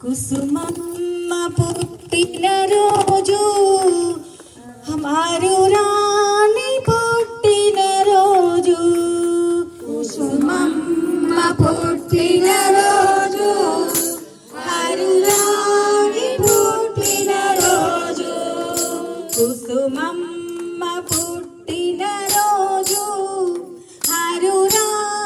కుసుమమ్మ పుట్టిన రోజు హమారు రాణి పుట్టిన రోజు. కుసుమమ్మ పుట్టిన రోజు హరు రాణి పుట్టిన రోజు. కుసుమమ్మ పుట్టిన రోజు హరు రాణి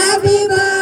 Happy birthday.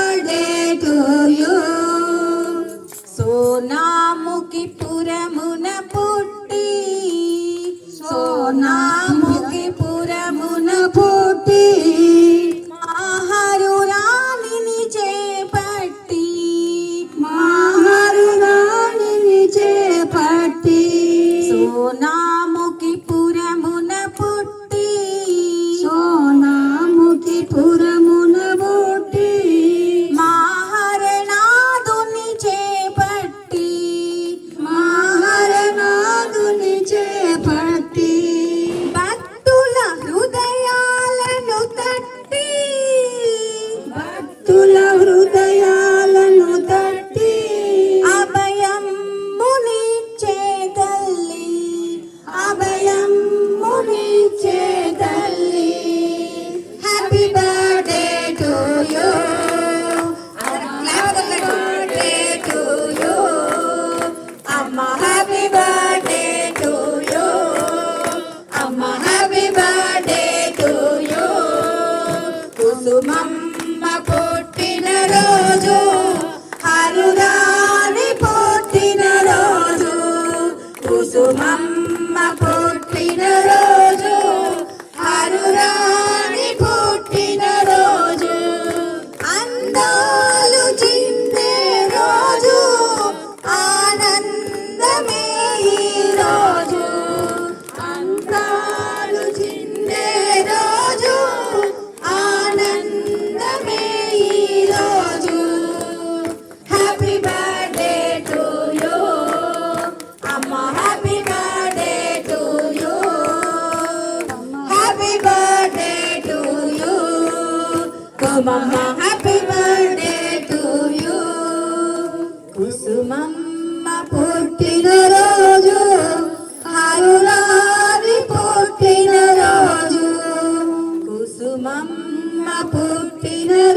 Kusumamma Kusumamma happy birthday to you Kusumamma పుట్టినరోజు అరుణాది పుట్టినరోజు కుసుమమ్మ పుట్టినరోజు